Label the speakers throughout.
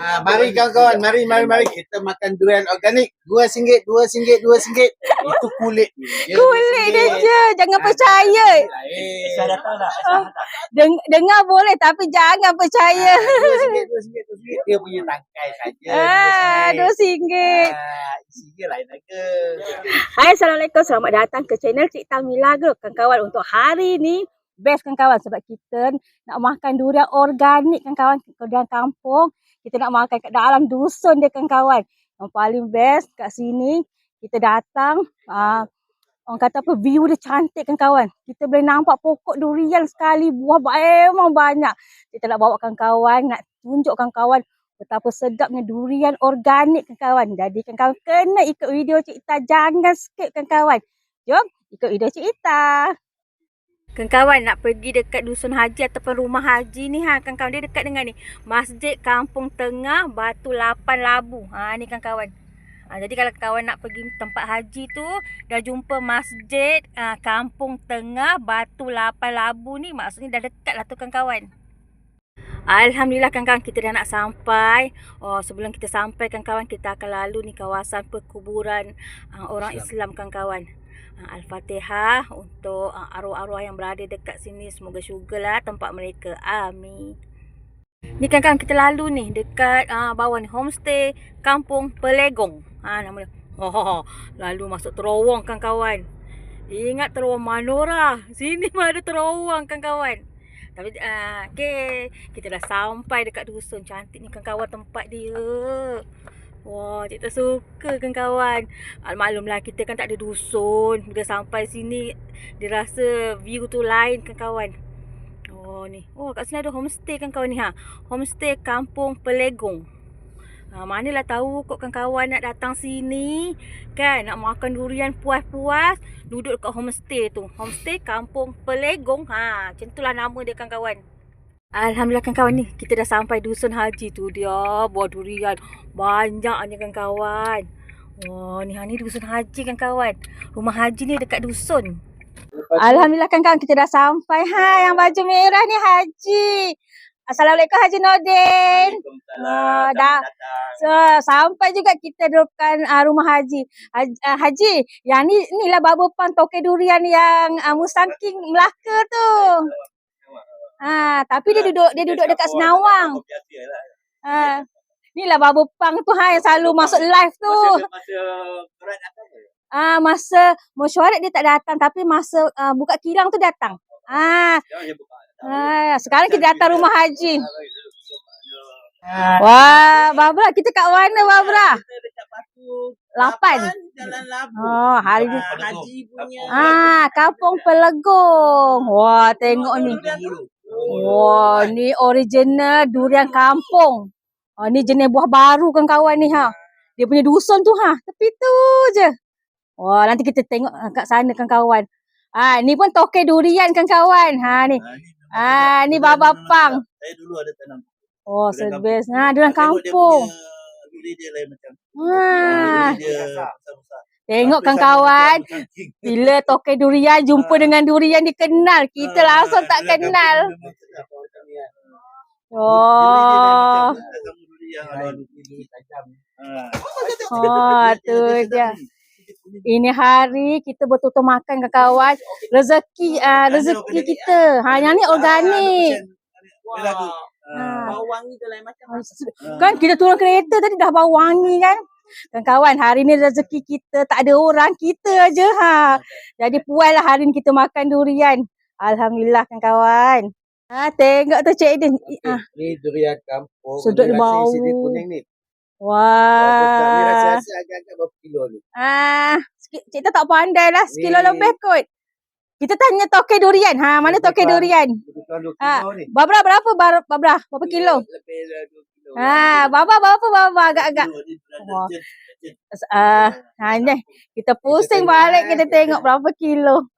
Speaker 1: Ah, mari kawan-kawan, mari mari mari kita makan durian organik. Dua singgit, dua singgit, dua singgit. Itu kulit. dia.
Speaker 2: Kulit dia
Speaker 1: RM2.
Speaker 2: je. Jangan percaya.
Speaker 1: Eh,
Speaker 3: Saya datang tak? Datang.
Speaker 2: Deng- dengar boleh tapi jangan percaya.
Speaker 1: dua singgit, dua singgit, dua singgit. Dia punya tangkai saja.
Speaker 2: Ah, dua singgit.
Speaker 1: Ah, lain harga.
Speaker 2: Hai, Assalamualaikum. Selamat datang ke channel Cik Tamila Group. Kawan-kawan, untuk hari ni best kan kawan sebab kita nak makan durian organik kan kawan. Durian kampung. Kita nak makan kat dalam dusun dia kan kawan. Yang paling best kat sini kita datang uh, orang kata apa view dia cantik kan kawan. Kita boleh nampak pokok durian sekali buah memang banyak. Kita nak bawa kawan-kawan, nak tunjukkan kawan betapa sedapnya durian organik kan kawan. Jadi kan kawan kena ikut video Cik Ita. Jangan skip kan kawan. Jom ikut video Cik Ita. Kan kawan nak pergi dekat dusun haji ataupun rumah haji ni ha kan kawan dia dekat dengan ni Masjid Kampung Tengah Batu Lapan Labu. Ha ni kan kawan. Ha, jadi kalau kawan nak pergi tempat haji tu dah jumpa Masjid uh, Kampung Tengah Batu Lapan Labu ni maksudnya dah dekat lah tu kan kawan. Alhamdulillah kan kawan kita dah nak sampai. Oh sebelum kita sampai kan kawan kita akan lalu ni kawasan perkuburan uh, orang Islam kan kawan. Uh, Al-Fatihah untuk uh, arwah-arwah yang berada dekat sini semoga syurgalah tempat mereka. Amin. Ni kan kawan kita lalu ni dekat uh, bawah ni homestay Kampung Pelegong. Ha nama dia. Oh, lalu masuk terowong kan kawan. Ingat terowong Manora. Sini pun ada terowong kan kawan. Tapi uh, okay. kita dah sampai dekat dusun. Cantik ni kan kawan tempat dia. Wah, cik tak suka kan kawan. Ah, maklumlah kita kan tak ada dusun. Bila sampai sini dia rasa view tu lain kan kawan. Oh ni. Oh kat sini ada homestay kan kawan ni ha. Homestay Kampung Pelegong. Ha, manalah tahu kot kan kawan nak datang sini kan nak makan durian puas-puas duduk dekat homestay tu. Homestay Kampung Pelegong. Ha, macam itulah nama dia kan kawan. Alhamdulillah kan kawan ni kita dah sampai dusun haji tu dia buah durian banyaknya kan kawan. Wah ni ha ni dusun haji kan kawan. Rumah haji ni dekat dusun. Alhamdulillah kan kawan kita dah sampai. Ha yang baju merah ni haji. Assalamualaikum Haji Nordin. Ah, dah. So, sampai juga kita depan uh, rumah Haji. Haji, uh, Haji, yang ni ni lah baba pang toke durian yang uh, Musangking Melaka tu. Ha, tapi dia duduk dia duduk dekat Senawang. Ha. Ni lah baba pang tu ha yang selalu masuk live tu.
Speaker 3: Masa?
Speaker 2: Ah masa mesyuarat dia tak datang tapi masa uh, buka kilang tu datang. Ah, ah sekarang kita datang rumah Haji.
Speaker 1: Ah,
Speaker 2: Wah, Babra kita kat mana Babra?
Speaker 1: kita dekat batu
Speaker 2: Lapan.
Speaker 1: Jalan Labu.
Speaker 2: Oh, hari ni.
Speaker 1: Ah, Haji punya.
Speaker 2: Ah, Kampung Pelegong. Wah, tengok ni. Wah, ni original durian kampung. Ah, ni jenis buah baru kan kawan ni ha. Dia punya dusun tu ha. Tepi tu je. Wah, nanti kita tengok ah, kat sana kan kawan. Ah, ni pun toke durian kan kawan. Ha ni. Ah, ni Baba Pang.
Speaker 1: Saya dulu ada tanam.
Speaker 2: Oh, sebes. Ha, durian
Speaker 1: Tengok dia
Speaker 2: kampung.
Speaker 1: punya dia lain macam.
Speaker 2: Ha.
Speaker 1: Dia besar-besar.
Speaker 2: Tengok kan kawan. Bila toke durian jumpa dengan durian dikenal. Kita
Speaker 1: Ah,
Speaker 2: langsung tak kenal.
Speaker 1: kan.
Speaker 2: Oh.
Speaker 1: Tajam. Ah.
Speaker 2: Oh, tu dia. Ini hari kita betul-betul makan kan kawan. Rezeki uh, rezeki kita. Ha yang ni organik.
Speaker 1: Lagu.
Speaker 2: Ah.
Speaker 1: Bau wangi tu lain macam.
Speaker 2: Kan kita turun kereta tadi dah bau wangi kan. Kan kawan, hari ni rezeki kita tak ada orang, kita aja ha. Jadi puas lah hari ni kita makan durian. Alhamdulillah kan kawan. Ha, tengok tu Cik Din. Ah,
Speaker 1: Ni durian kampung.
Speaker 2: Sedap
Speaker 1: Ni
Speaker 2: dia
Speaker 1: rasa
Speaker 2: bau.
Speaker 1: isi dia kuning ni. Bagus tak? Ni
Speaker 2: Wah.
Speaker 1: rasa-rasa agak-agak berapa kilo ni.
Speaker 2: Ah, Cik tak tak pandai lah. Sekilo
Speaker 1: Ni-
Speaker 2: lebih kot. Kita tanya toke durian. Ha, mana toke durian?
Speaker 1: Ni.
Speaker 2: Babra berapa Babra? Berapa kilo?
Speaker 1: Lebih.
Speaker 2: Ha, Baba Baba agak-agak? Wah.
Speaker 1: darjah, darjah.
Speaker 2: Ah, ha ni. Kita pusing balik
Speaker 1: eh,
Speaker 2: kita tengok berapa kilo.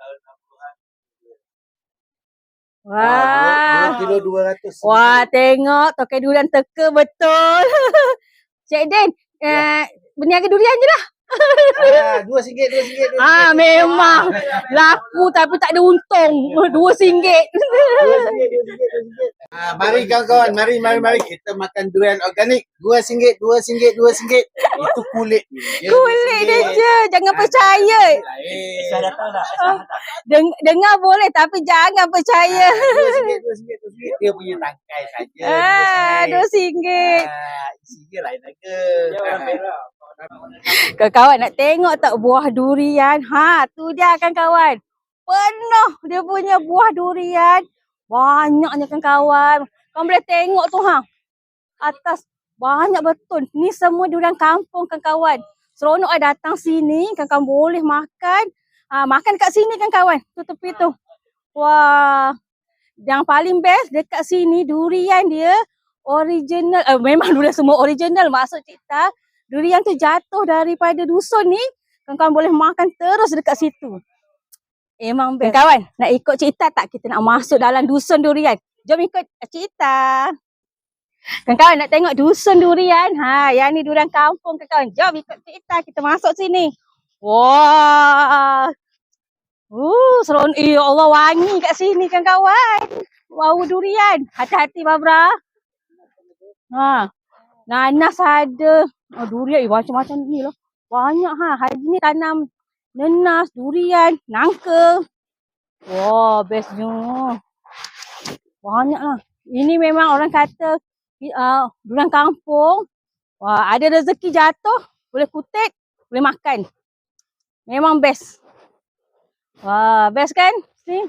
Speaker 1: Ah,
Speaker 2: Wah.
Speaker 1: dua kilo dua ratus.
Speaker 2: Wah, tengok toke durian teka betul. Cik Din,
Speaker 1: Ya.
Speaker 2: eh, berniaga durian je lah.
Speaker 1: Ah, dua singgit, dua singgit, dua
Speaker 2: Ah,
Speaker 1: singgit.
Speaker 2: memang. Laku tapi tak ada untung. Dua singgit.
Speaker 1: Dua singgit, dua singgit, dua singgit. Ah, mari kawan-kawan, mari, mari, mari kita makan durian organik. Dua singgit, dua singgit, dua singgit. Itu kulit. dia. Dia
Speaker 2: Kulit dia
Speaker 1: singgit.
Speaker 2: je. Jangan percaya.
Speaker 3: Aisyah
Speaker 1: Eh,
Speaker 3: datang tak? Aisyah datang.
Speaker 2: Deng- dengar boleh tapi jangan percaya.
Speaker 1: dua singgit, dua singgit, dua singgit. Dia punya tangkai saja.
Speaker 2: Ah, dua singgit.
Speaker 1: Ah, isinya lain harga.
Speaker 3: Dia orang Perak.
Speaker 2: Kawan-kawan nak tengok tak buah durian? Ha, tu dia kan kawan. Penuh dia punya buah durian. Banyaknya kan kawan. Kau boleh tengok tu ha. Atas banyak betul. Ni semua durian kampung kan kawan. Seronok lah datang sini kan kawan boleh makan. Ha, makan kat sini kan kawan. Tu tepi tu. Wah. Yang paling best dekat sini durian dia original. Eh, memang durian semua original maksud cerita durian tu jatuh daripada dusun ni, kawan-kawan boleh makan terus dekat situ. Memang best. Kawan, nak ikut cerita tak kita nak masuk dalam dusun durian? Jom ikut cerita. Kawan-kawan nak tengok dusun durian. Ha, yang ni durian kampung kawan. Jom ikut cerita kita masuk sini. Wah. Uh, seronok. Eh, ya Allah wangi kat sini kan kawan. Wow durian. Hati-hati Babra. Ha. Nanas ada. Oh, durian. Eh, macam-macam ni lah. Banyak ha. Hari ni tanam nenas, durian, nangka. Wah, bestnya. Banyak lah. Ini memang orang kata uh, durian kampung. Wah, ada rezeki jatuh, boleh kutip, boleh makan. Memang best. Wah, best kan? Ni.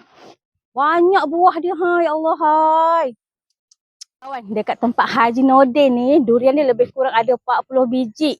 Speaker 2: Banyak buah dia ha, ya Allah hai. Kawan, dekat tempat Haji Nordin ni, durian ni lebih kurang ada 40 biji.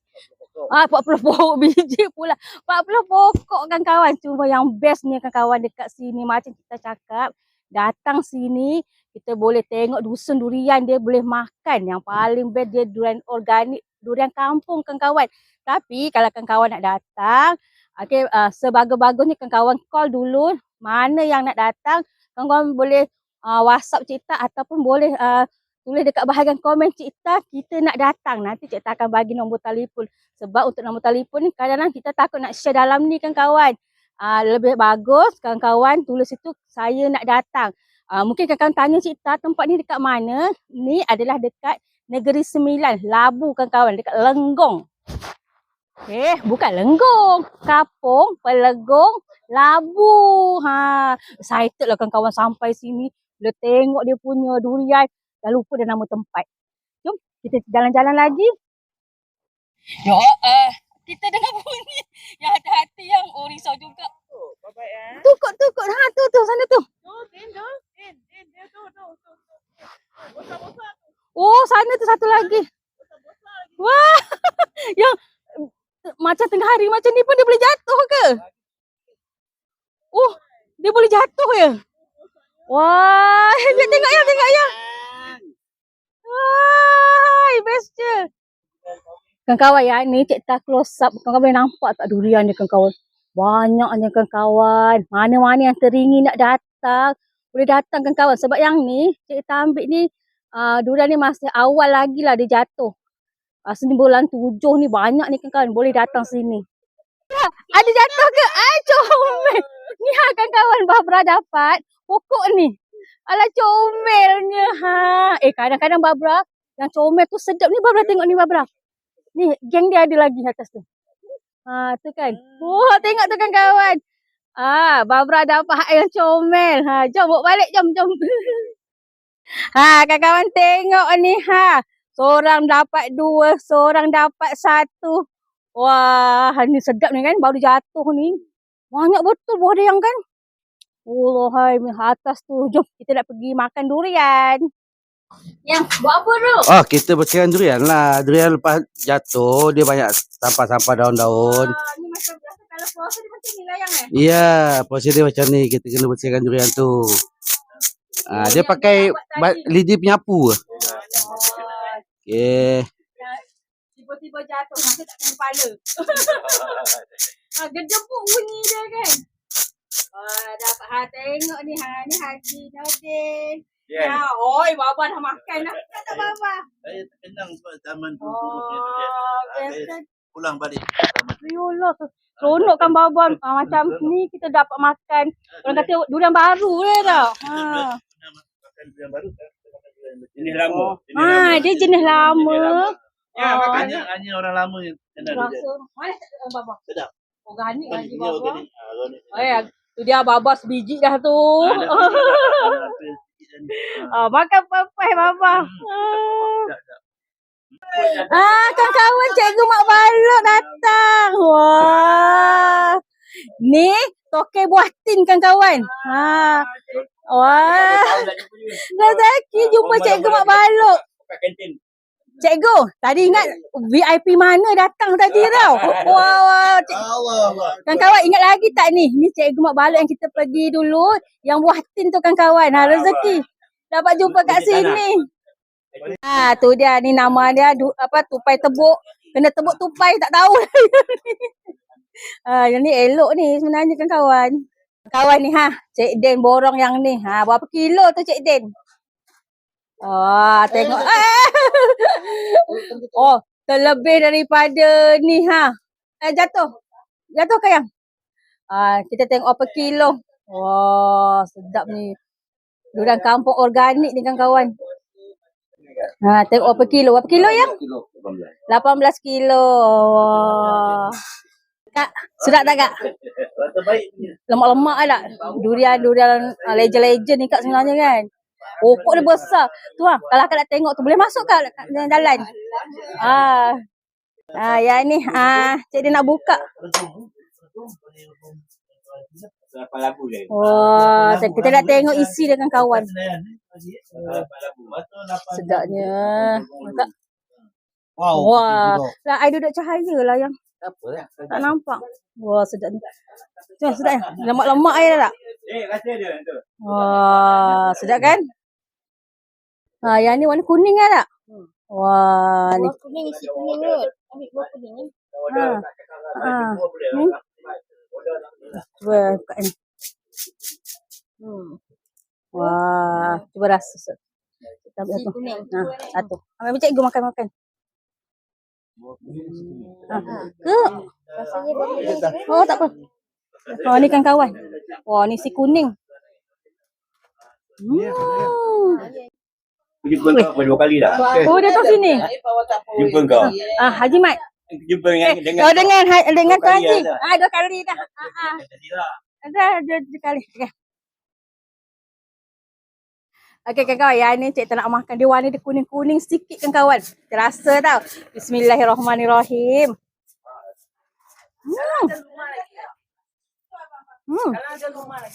Speaker 2: Ah, 40 pokok biji pula. 40 pokok kan kawan. Cuma yang best ni kan kawan dekat sini. Macam kita cakap, datang sini, kita boleh tengok dusun durian dia boleh makan. Yang paling best dia durian organik, durian kampung kan kawan. Tapi kalau kan kawan nak datang, okay, uh, sebagus-bagusnya kan kawan call dulu mana yang nak datang. Kan kawan boleh uh, WhatsApp cerita ataupun boleh uh, tulis dekat bahagian komen cerita kita nak datang. Nanti cikta akan bagi nombor telefon. Sebab untuk nombor telefon ni kadang-kadang kita takut nak share dalam ni kan kawan. Uh, lebih bagus kawan-kawan tulis itu saya nak datang. Uh, mungkin kawan-kawan tanya cerita tempat ni dekat mana. Ni adalah dekat Negeri Sembilan. Labu kan kawan. Dekat Lenggong. Eh, bukan Lenggong. Kapung, Pelegong, Labu. Ha, excited lah kawan-kawan sampai sini. Bila tengok dia punya durian. Dah lupa dah nama tempat. Jom kita jalan-jalan lagi. Ya, uh, kita dengar bunyi. Yang hati-hati yang oh risau juga. Tukut, tukut. Ha, tu, tu, sana tu. Oh, sana tu satu lagi. Wah, yang eh, macam tengah hari macam ni pun dia boleh jatuh ke? Oh, dia boleh jatuh ya? Wah, dia tengok ya, tengok ya. Wah, best je. Kawan-kawan ya, ni cik tak close up. Kawan-kawan boleh nampak tak durian dia kawan-kawan. Banyaknya kawan-kawan. Mana-mana yang teringin nak datang. Boleh datang kawan-kawan. Sebab yang ni, cik tak ambil ni, uh, durian ni masih awal lagi lah dia jatuh. Uh, sini bulan tujuh ni banyak ni kawan-kawan. Boleh datang sini. Ada jatuh ke? Ay, comel. Ni ha kawan-kawan Babra dapat pokok ni. Alah comelnya ha. Eh kadang-kadang Babra yang comel tu sedap ni Babra tengok ni Babra. Ni geng dia ada lagi atas tu. Ha tu kan. Wah tengok tu kan kawan. Ah, Babra dapat hak yang comel. Ha jom bawa balik jom jom. ha kawan-kawan tengok ni ha. Seorang dapat dua, seorang dapat satu. Wah, ni sedap ni kan baru jatuh ni. Banyak betul buah dia yang kan. Allah hai atas tu. Jom kita nak pergi makan durian. Yang buat apa tu?
Speaker 4: Oh, kita bersihkan durian lah. Durian lepas jatuh, dia banyak sampah-sampah daun-daun.
Speaker 2: Ah, ni macam biasa kalau puasa dia macam ni lah yang eh.
Speaker 4: Iya, proses dia macam ni. Kita kena bersihkan durian tu. Ah, dia pakai lidi penyapu.
Speaker 2: Oh,
Speaker 4: Okey.
Speaker 2: tiba-tiba jatuh masa tak kena kepala. ah, gedebuk bunyi dia kan. Wah, dapat ha tengok ni ha ni Haji Nordin.
Speaker 3: Ya.
Speaker 2: Ya, oi baba dah makan dah. Tak tak baba.
Speaker 3: Saya terkenang sebab zaman dulu.
Speaker 2: Oh, biasa.
Speaker 3: pulang balik.
Speaker 2: Yolah, seronok kan babon. Ah, macam ni kita dapat makan. Orang kata durian baru lah dah. Ha.
Speaker 3: Makan yang baru kan? durian. Jenis lama.
Speaker 2: Ah,
Speaker 3: lama.
Speaker 2: dia jenis lama.
Speaker 3: Ya,
Speaker 2: Ah.
Speaker 3: makanya hanya orang lama yang kena durian.
Speaker 2: Rasa mana tak babah?
Speaker 3: Sedap.
Speaker 2: Organik lagi
Speaker 3: Ini
Speaker 2: babah.
Speaker 3: organik. Ah, organik.
Speaker 2: Tu dia babah sebiji dah tu.
Speaker 3: Ah, ah.
Speaker 2: Ah, makan papai babah.
Speaker 3: Hmm. Tak, tak.
Speaker 2: Ah, kawan-kawan cikgu Mak Balok datang. Wah. Ni toke buah tin kawan-kawan. Ha. Wah. Rezeki jumpa cikgu Mak Balok.
Speaker 3: Kat kantin.
Speaker 2: Cikgu, tadi ingat VIP mana datang tadi tau. Wah, wah.
Speaker 1: Allah.
Speaker 2: kawan-kawan ingat lagi tak ni? Ni cikgu Mak Balok yang kita pergi dulu. Yang buah tin tu kawan-kawan. Ha, rezeki. Dapat jumpa kat sini. Ha, tu dia ni nama dia du, apa tupai tebuk. Kena tebuk tupai tak tahu. ha, yang ni elok ni sebenarnya kan kawan. Kawan ni ha, Cik Den borong yang ni. Ha, berapa kilo tu Cik Den? Oh, tengok. Ah! oh, terlebih daripada ni ha. Eh jatuh. Jatuh ke yang? Ah, kita tengok apa kilo. Wah, sedap ni. Durian kampung organik ni kan kawan. Ha, tengok berapa kilo. Berapa kilo yang? 18 kilo. Wah. Kak, sedap tak kak?
Speaker 3: Punya.
Speaker 2: Lemak-lemak tak? Durian-durian uh, legend-legend ni kak sebenarnya kan? Pokok dia besar. Tu lah, kalau kak nak tengok tu boleh masuk kat dalam jalan. Ah. Ah, yang ni. Ah, cik dia nak buka.
Speaker 3: Lapan labu je.
Speaker 2: Wah, kita nak tengok isi dengan kawan. Sedapnya. Tak,
Speaker 1: Wow.
Speaker 2: Wah. lah, I duduk cahaya lah yang
Speaker 1: Apa lah.
Speaker 2: tak nampak. Wah, sedap ni. Tu sedap ya. Lemak-lemak air tak?
Speaker 3: Eh, rasa dia tu.
Speaker 2: Wah, sedap kan? Ha, yang ni warna kuning kan tak? Wah, ni.
Speaker 5: kuning isi kuning kot. Ambil buah kuning ni.
Speaker 2: Ha. Ha. Ni. Cuba buka ni. Hmm. Wah, cuba rasa. Sat. Kita ambil satu.
Speaker 5: kuning.
Speaker 2: Ha, satu. Ambil cikgu makan-makan. Ha. Ke?
Speaker 5: Rasanya juga.
Speaker 2: Oh, tak apa. Oh, ni kan kawan. Wah, ni si kuning. Hmm.
Speaker 3: Jumpa kau dua kali dah.
Speaker 2: Oh, dia tu sini.
Speaker 3: Jumpa kau.
Speaker 2: Ah, Haji Mat.
Speaker 3: Jumpa dengan dengan
Speaker 2: Oh, dengan Ha- dengan
Speaker 3: Dua
Speaker 2: Tuan
Speaker 3: kali
Speaker 2: Haji.
Speaker 3: dah.
Speaker 2: Ah, dua kali dah. Ah, ah. Ada dua, dua kali. Okey. Okey kan kawan, yang ni cik tak nak makan. Dia warna dia kuning-kuning sikit kan kawan. Terasa tau. Bismillahirrahmanirrahim. Hmm. Hmm.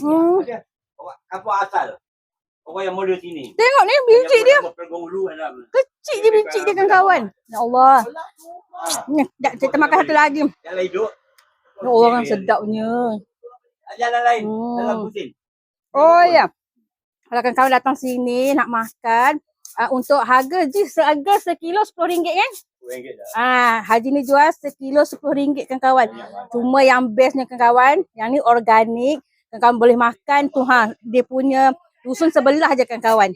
Speaker 2: Hmm.
Speaker 3: Apa asal? Orang yang model sini.
Speaker 2: Tengok ni biji dia. Kecil je biji dia kan kawan. Ya Allah. Ni, tak, kita makan satu lagi.
Speaker 3: Jalan hidup.
Speaker 2: Ya Allah kan sedapnya.
Speaker 3: Jalan lain.
Speaker 2: Hmm.
Speaker 3: Dalam pusing.
Speaker 2: Oh ya. Kalau kawan-kawan datang sini nak makan, uh, untuk harga je seharga sekilo RM10 kan?
Speaker 3: RM10 dah.
Speaker 2: Ah, Haji ni jual sekilo RM10 kan kawan. Cuma yang bestnya kan kawan, yang ni organik. Kan kawan boleh makan tu ha, dia punya dusun sebelah je kan kawan.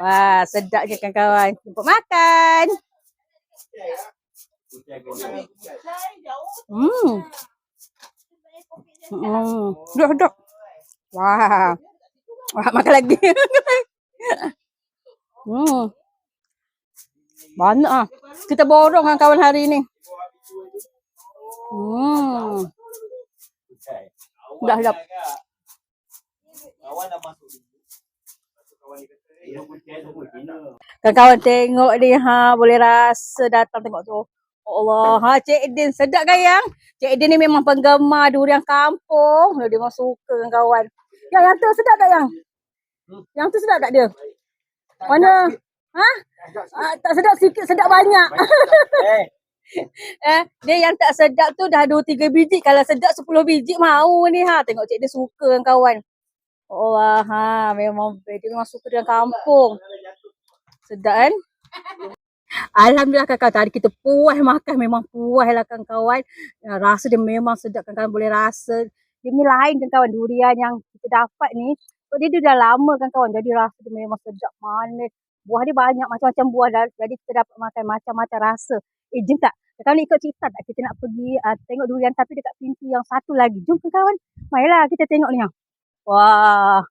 Speaker 2: Wah, sedap je kan kawan. Jemput makan. Hmm. Hmm. Duduk, duduk. Wah. Wah, makan lagi. hmm. Banyak ah. Kita borong kan kawan hari ni. Hmm. Dah dah.
Speaker 3: Kawan. Kawan
Speaker 2: tengok ni ha, boleh rasa datang tengok tu. Allah, ha Cik Din sedap kan yang? Cik Din ni memang penggemar durian kampung. Dia memang suka kan kawan. Yang yang tu sedap tak yang? Yang tu sedap tak dia? Mana? Ha? Ah, tak sedap sikit, sedap banyak.
Speaker 3: Eh,
Speaker 2: eh, dia yang tak sedap tu dah 2 3 biji. Kalau sedap 10 biji mau ni ha. Tengok Cik Din suka kan kawan. Allah, ha memang dia memang suka durian kampung. Sedap kan? Alhamdulillah kakak tadi kita puas makan memang puas lah kan kawan. Ya, rasa dia memang sedap kan kawan boleh rasa. Dia ni lain kan kawan durian yang kita dapat ni. So, dia, dia dah lama kan kawan jadi rasa dia memang sedap manis. Buah dia banyak macam-macam buah dah. Jadi kita dapat makan macam-macam rasa. Eh jom tak Kau ni ikut cerita tak kita nak pergi uh, tengok durian tapi dekat pintu yang satu lagi. Jom kawan. Marilah kita tengok ni. ha. Wah.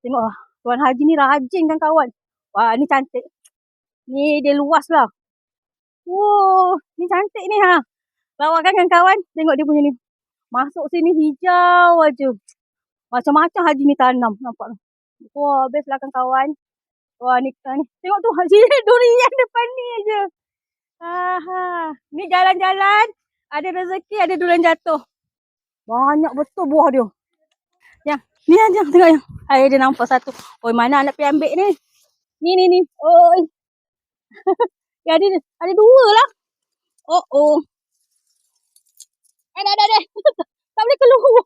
Speaker 2: Tengok lah. Tuan Haji ni rajin kan kawan. Wah ni cantik. Ni dia luas lah. Wow, ni cantik ni ha. Lawak kan kawan? Tengok dia punya ni. Masuk sini hijau aja. Macam-macam Haji ni tanam. Nampak? Wah, best lah kan kawan. Wah, ni, ni. Tengok tu Haji durian depan ni aja. Aha. Ni jalan-jalan. Ada rezeki, ada durian jatuh. Banyak betul buah dia. Yang, ni yang, yang tengok yang. Ayah dia nampak satu. Oi, mana nak pergi ambil ni? Ni, ni, ni. Oi. ya, ada, ada dua lah. Oh, oh. Ada, ada, ada. tak boleh keluar.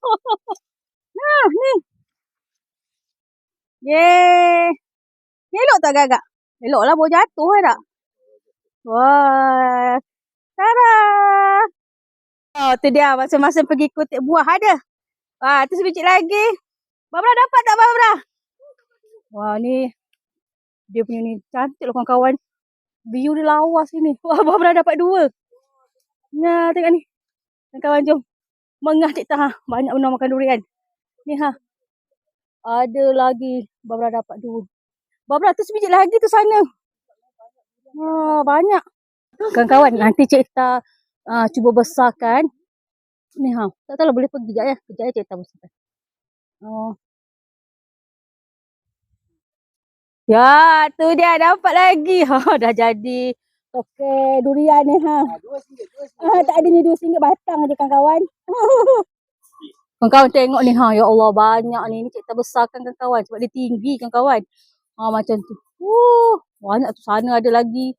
Speaker 2: Nah, ni. Yeay. Ni elok tak agak-agak? Elok lah buah jatuh kan tak? Wah. Tada. Oh, tu dia masa-masa pergi kutip buah ada. Wah, tu sebiji lagi. Babra dapat tak Babra? Wah, ni dia punya ni cantik loh kawan-kawan. View dia lawas sini. Wah, Babra dapat dua. Nah, tengok ni. Kawan-kawan jom. Mengah cik ha. Banyak benar makan durian. Ni ha. Ada lagi. Babra dapat dua. Babra tu sebiji lagi tu sana. Wah, banyak. Kawan-kawan, nanti cikta uh, cuba besarkan. Ni ha. Tak tahu lah boleh pergi sekejap ya. Kejap ya cikta besarkan. Oh. Ya, tu dia dapat lagi. Ha, dah jadi okey durian ni ha.
Speaker 1: Ah, singgit.
Speaker 2: Ah, tak ada ni dua singgit batang aja kawan-kawan. kawan-kawan tengok ni ha. Ya Allah banyak ni. Ni cikta besarkan kawan-kawan sebab dia tinggi kawan-kawan. Ha macam tu. Uh, banyak tu sana ada lagi.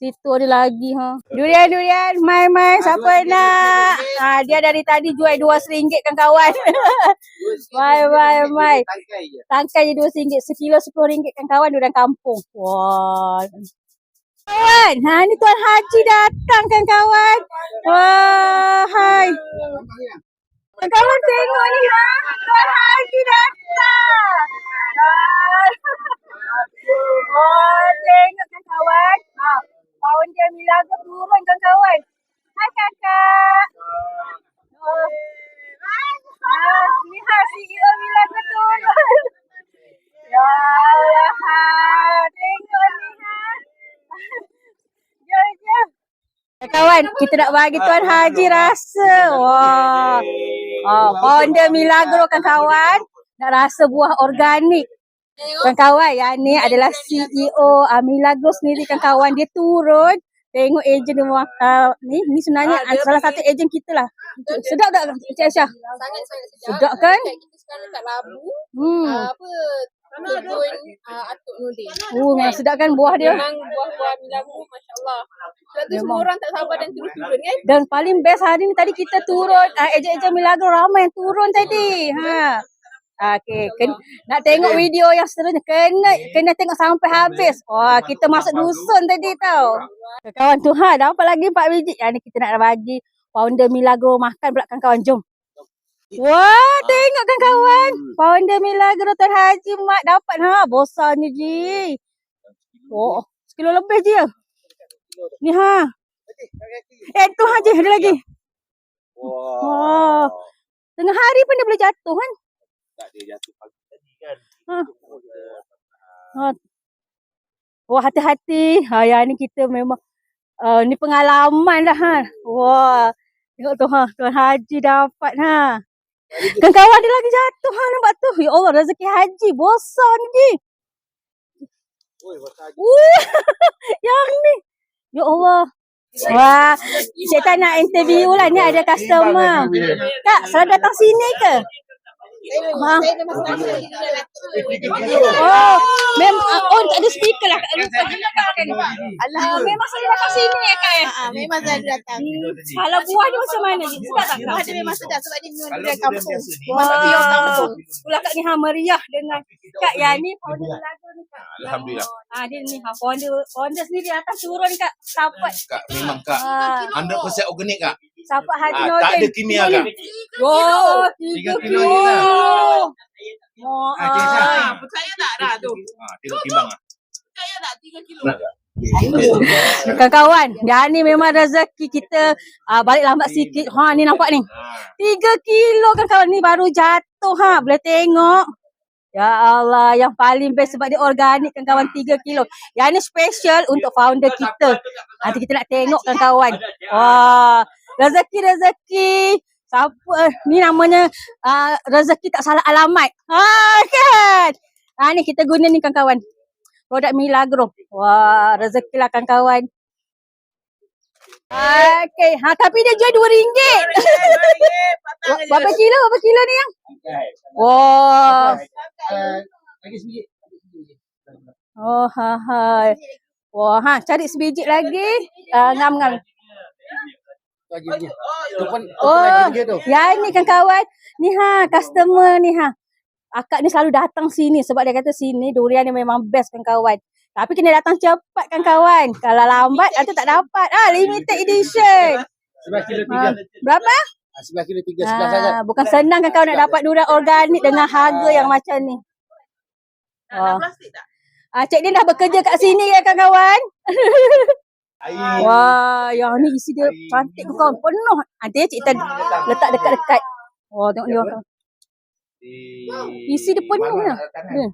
Speaker 2: Situ ada lagi ha. Durian durian mai mai siapa nak? Ha dia dari tadi jual dua ringgit kawan-kawan.
Speaker 1: Dua singgit,
Speaker 2: Mai, mai, mai.
Speaker 1: Tangkai je.
Speaker 2: Tangkai je dua ringgit. Sekilo sepuluh ringgit kawan-kawan durian kampung. Wah. Kawan, ha ni Tuan Haji datang kan kawan. Wah, hai. Kawan tengok ni ha. Tuan Haji datang. Ah. Oh, tengok kawan. Ha, tahun dia Milago turun kan kawan. Hai kakak. Oh. Ah, ni ha CEO Milago turun. Ya Allah, ha. Tengok ni ha. Jom, jom. Eh, Kawan, kita nak bagi Tuan Haji rasa. Wah. Oh, founder Milagro kan kawan. Nak rasa buah organik. Kan kawan, yang ni adalah CEO uh, Milagro sendiri kan kawan. Dia turun. Tengok ejen dia uh, ni ni sebenarnya uh, salah satu ejen kita lah. Sedap tak Cik Aisyah?
Speaker 5: Sangat-sangat sedap.
Speaker 2: Sedap kan?
Speaker 5: Dekat kita sekarang kat Labu.
Speaker 2: Hmm.
Speaker 5: Uh, apa kebun uh, Atuk Nudin.
Speaker 2: Oh, memang sedap kan buah dia.
Speaker 5: Memang buah-buah Milabu Masya Allah. Sebab tu semua orang tak sabar dan terus turun kan.
Speaker 2: Dan paling best hari ni tadi kita turun. Uh, ejen-ejen Milagro ramai yang turun tadi. Ha. Okey, ken- nak tengok video yang seterusnya kena kena tengok sampai habis. Wah, kita masuk dusun tadi tau. Kawan tu ha dapat lagi 4 biji. Yang ni kita nak bagi founder Milagro makan pula kawan-kawan. Jom. Wah, tengok kan kawan. Founder Milagro Tuan Haji Mak dapat ha. Besarnya ji. Oh, sekilo lebih je. Ni ha. Eh, tu Haji ada lagi. Wah. Tengah hari pun dia boleh jatuh kan.
Speaker 3: Tak dia jatuh pagi tadi kan.
Speaker 2: Ha. Ha. Wah, hati-hati. Ha, yang ni kita memang uh, ni pengalaman dah ha. Wah. Tengok tu ha, Tuan Haji dapat ha. Kan kawan dia lagi jatuh ha nampak tu. Ya Allah, rezeki Haji besar ni.
Speaker 1: Oi.
Speaker 2: Uh, yang ni. Ya Allah. Wah, Cik Tan nak interview lah. Ni ada customer. Kak, selalu datang sini ke? Ha.
Speaker 5: Saya Atuk
Speaker 2: Oh, mem uh, oh tak ada speaker lah. Kat lupa juga kak kan. Alah, memang selalu datang sini ya kak ya.
Speaker 5: Ah, memang selalu datang.
Speaker 2: Kalau buah dia macam mana? Sedap tak?
Speaker 5: Buah dia memang sedap sebab dia durian
Speaker 3: durian
Speaker 5: kampung.
Speaker 3: ni,
Speaker 5: Memang pure kampung.
Speaker 2: Pula kak ni ha meriah dengan kak Ya ni founder lagu ni kak.
Speaker 3: Alhamdulillah.
Speaker 2: Ah dia ni ha founder founder sendiri atas turun kak. Sapat.
Speaker 3: Kak memang kak
Speaker 2: Ah,
Speaker 3: 100% organik kak.
Speaker 2: Sapat Haji
Speaker 3: Ah,
Speaker 2: Nordin.
Speaker 3: tak ada kimia kak.
Speaker 2: Oh,
Speaker 3: Tiga
Speaker 2: 3
Speaker 3: kilo
Speaker 2: kilo.
Speaker 3: je lah.
Speaker 2: Oh,
Speaker 3: Ah,
Speaker 2: ah.
Speaker 5: Percaya tak dah tu?
Speaker 3: Ha, tengok timbang ah.
Speaker 5: Percaya tak 3 kilo?
Speaker 2: Kawan-kawan, dah ni memang rezeki kita uh, balik lambat sikit. Ha ni nampak ni. Tiga kilo kan kawan ni baru jatuh ha. Boleh tengok. Ya Allah, yang paling best sebab dia organik kan kawan 3 kilo. Yang ni special untuk founder kita. Nanti kita nak tengok kan kawan. Wah, rezeki-rezeki. Siapa ni namanya uh, rezeki tak salah alamat. Ha kan. Ha ni kita guna ni kan kawan. Produk Milagro. Wah, rezeki lah kan kawan. Okay, ha tapi dia jual RM2. Berapa kilo? Berapa kilo ni yang? Wah.
Speaker 1: Uh, lagi sikit.
Speaker 2: Oh, ha ha. Wah, ha cari sebiji lagi. Uh, ngam ngam.
Speaker 1: Lagi lagi. Tu pun tu
Speaker 2: Oh,
Speaker 1: tu.
Speaker 2: ya ni kan kawan. Ni ha, customer ni ha. Akak ni selalu datang sini sebab dia kata sini durian ni memang best kan kawan. Tapi kena datang cepat kan kawan. Kalau lambat nanti tak dapat. Ah, limited edition.
Speaker 1: Sebelah kilo
Speaker 2: Ha,
Speaker 1: tiga.
Speaker 2: berapa?
Speaker 1: Ah, Sebelah kilo tiga sebelah sangat.
Speaker 2: Ah, bukan senang kan kawan nak dapat durian organik dengan harga yang macam ni. Wah. Ah, Cik Din dah bekerja kat sini ya kan kawan? Wah, yang ni isi dia cantik tu kawan. Penuh. Nanti Cik Tan letak dekat-dekat. Wah, tengok dia. kawan. Isi dia penuh lah. Dia.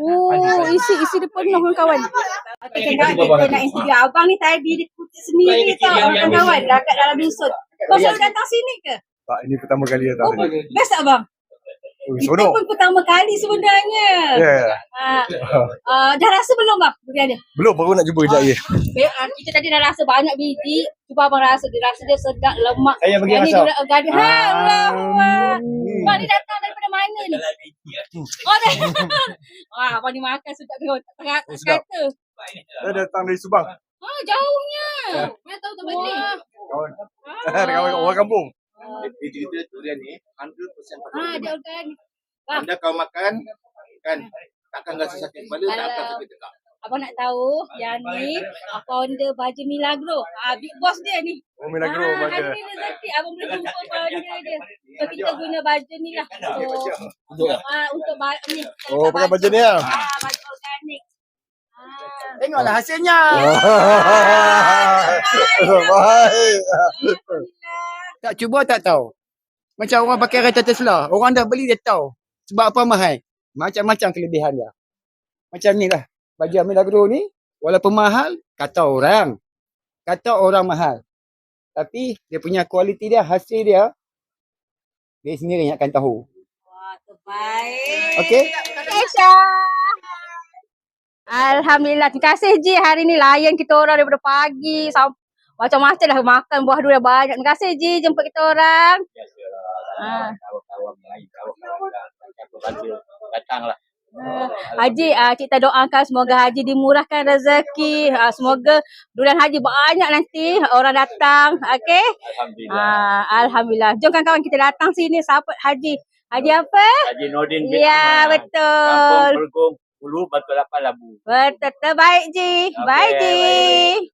Speaker 2: Oh, isi isi dia penuh kan kawan. Kan kawan kita nak interview abang ni tadi dia kutip sendiri tau kan kawan dah kat dalam dusun. Kau selalu datang sini ke?
Speaker 6: Tak, ini pertama kali datang
Speaker 2: Oh,
Speaker 6: sini.
Speaker 2: best tak
Speaker 6: seronok.
Speaker 2: pun pertama kali sebenarnya.
Speaker 6: Ya, ya.
Speaker 2: Ah, ah, dah rasa belum bang durian dia?
Speaker 6: Belum, baru nak jumpa kejap lagi.
Speaker 2: Be- ah, kita tadi dah rasa banyak biji. Cuba abang rasa dia rasa dia sedap lemak.
Speaker 1: Saya bagi rasa.
Speaker 2: durian organik. Ha, Allah. Bang ni datang daripada mana ni? Oh, dah. Wah, abang ni makan sedap ke tengah
Speaker 6: Oh,
Speaker 2: kata.
Speaker 6: Saya datang dari Subang.
Speaker 2: Oh, jauhnya. Mana tahu tempat ni.
Speaker 6: Kawan.
Speaker 2: Ah.
Speaker 6: Dengan orang kampung.
Speaker 1: Dia cerita durian ni 100% pakai
Speaker 2: Ah, dia
Speaker 1: lemak.
Speaker 2: organik.
Speaker 1: Anda kalau makan kan takkan rasa sakit kepala, tak akan sakit tegak.
Speaker 2: Abang nak tahu yang ni ah, founder Baju Milagro. Ah, big boss dia ni.
Speaker 6: Oh, Milagro
Speaker 2: ah,
Speaker 6: baca.
Speaker 2: Hari rezeki abang boleh jumpa founder dia. So kita guna baju ni lah. So, ah, untuk ba- ni.
Speaker 6: Oh, pakai baju ni lah.
Speaker 2: Ah, baju organik. Ah.
Speaker 1: Tengoklah hasilnya.
Speaker 6: Baik.
Speaker 1: Tak cuba tak tahu. Macam orang pakai kereta Tesla. Orang dah beli dia tahu. Sebab apa mahal? Macam-macam kelebihan dia. Macam ni lah. Baju Amil Agro ni. Walaupun mahal, kata orang. Kata orang mahal. Tapi dia punya kualiti dia, hasil dia. Dia sendiri yang akan tahu.
Speaker 2: Wah, terbaik.
Speaker 1: Okey?
Speaker 2: Kesha. Alhamdulillah. Terima kasih Ji. Hari ni layan kita orang daripada pagi. Sampai macam-macam lah makan buah durian banyak. Terima kasih Ji jumpa kita orang. Ah.
Speaker 3: Datanglah.
Speaker 2: Ah, Haji, ah, kita doakan semoga Haji dimurahkan rezeki. Ah, semoga durian Haji banyak nanti orang datang. Okey?
Speaker 3: Alhamdulillah.
Speaker 2: Ah, Alhamdulillah. Jom kawan-kawan kita datang sini support Haji. Haji apa?
Speaker 3: Haji Nordin bin
Speaker 2: Ya,
Speaker 3: Ahmad.
Speaker 2: betul.
Speaker 3: Kampung Pergong, Hulu Batu Lapan Labu.
Speaker 2: Betul. Terbaik Ji.
Speaker 3: Okey,
Speaker 2: Bye Ji.
Speaker 3: baik.